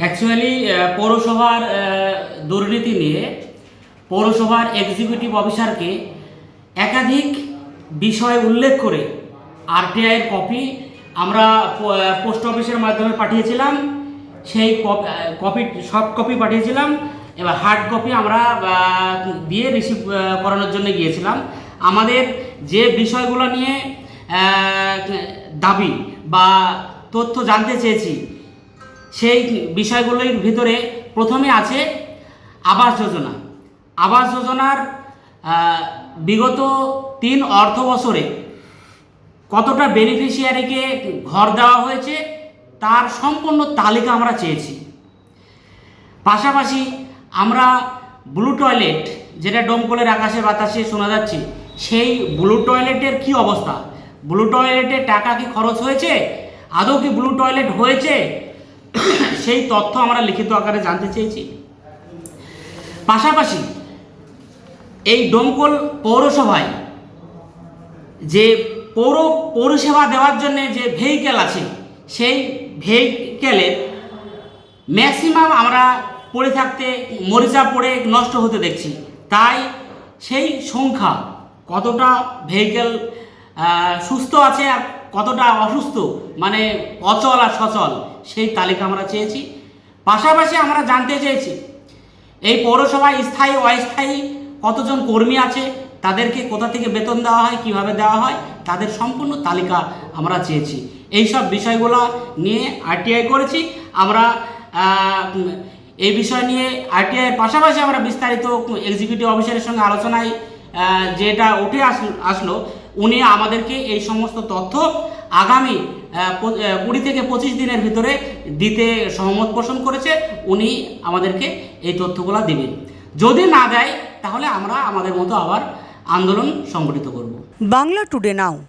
Actually পৌরসভার দুর্নীতি নিয়ে পৌরসভার এক্সিকিউটিভ অফিসারকে একাধিক বিষয় উল্লেখ করে আরটিআইয়ের কপি আমরা পোস্ট অফিসের মাধ্যমে পাঠিয়েছিলাম। সেই কপ- সফট কপি পাঠিয়েছিলাম। এবার হার্ড কপি আমরা দিয়ে রিসিভ করানোর জন্য গিয়েছিলাম। আমাদের যে বিষয়গুলো নিয়ে দাবি বা তথ্য জানতে চেয়েছি, সেই বিষয়গুলোর ভিতরে প্রথমে আছে আবাস যোজনা। আবাস যোজনার বিগত তিন অর্থ বছরে কতটা বেনিফিশিয়ারিকে ঘর দেওয়া হয়েছে তার সম্পূর্ণ তালিকা আমরা চেয়েছি। পাশাপাশি আমরা ব্লু টয়লেট যেটা ডোমকলের আকাশে বাতাসে শোনা যাচ্ছে, সেই ব্লু টয়লেটের কি অবস্থা? ব্লু টয়লেটে টাকা কি খরচ হয়েছে? আদৌ কি ব্লু টয়লেট হয়েছে? সেই তথ্য আমরা লিখিত আকারে জানতে চেয়েছি। পাশাপাশি এই ডোমকল পৌরসভায় যে পৌর পৌরসেবা দেওয়ার জন্য যে ভেহিক্যাল আছে, সেই ভেহিক্যালের ম্যাক্সিমাম আমরা পড়ে থাকতে মরিচা পড়ে নষ্ট হতে দেখছি। তাই সেই সংখ্যা কতটা ভেহিক্যাল সুস্থ আছে আর কতটা অসুস্থ মানে অচল আর সচল, সেই তালিকা আমরা চেয়েছি। পাশাপাশি আমরা জানতে চেয়েছি, এই পৌরসভায় স্থায়ী, অস্থায়ী কতজন কর্মী আছে, তাদেরকে কোথা থেকে বেতন দেওয়া হয়, কীভাবে দেওয়া হয়, তাদের সম্পূর্ণ তালিকা আমরা চেয়েছি। এই সব বিষয়গুলো নিয়ে আরটিআই করেছি। আমরা এই বিষয় নিয়ে আরটিআইয়ের পাশাপাশি আমরা বিস্তারিত এক্সিকিউটিভ অফিসারের সঙ্গে আলোচনায় যেটা উঠে আসলো আসলো, উনি আমাদেরকে এই সমস্ত তথ্য আগামী কুড়ি থেকে পঁচিশ দিনের ভিতরে দিতে সহমত পোষণ করেছে। উনি আমাদেরকে এই তথ্যগুলো দেবেন। যদি না দেয়, তাহলে আমরা আমাদের মতো আবার আন্দোলন সংগঠিত করব। বাংলা টুডে নাও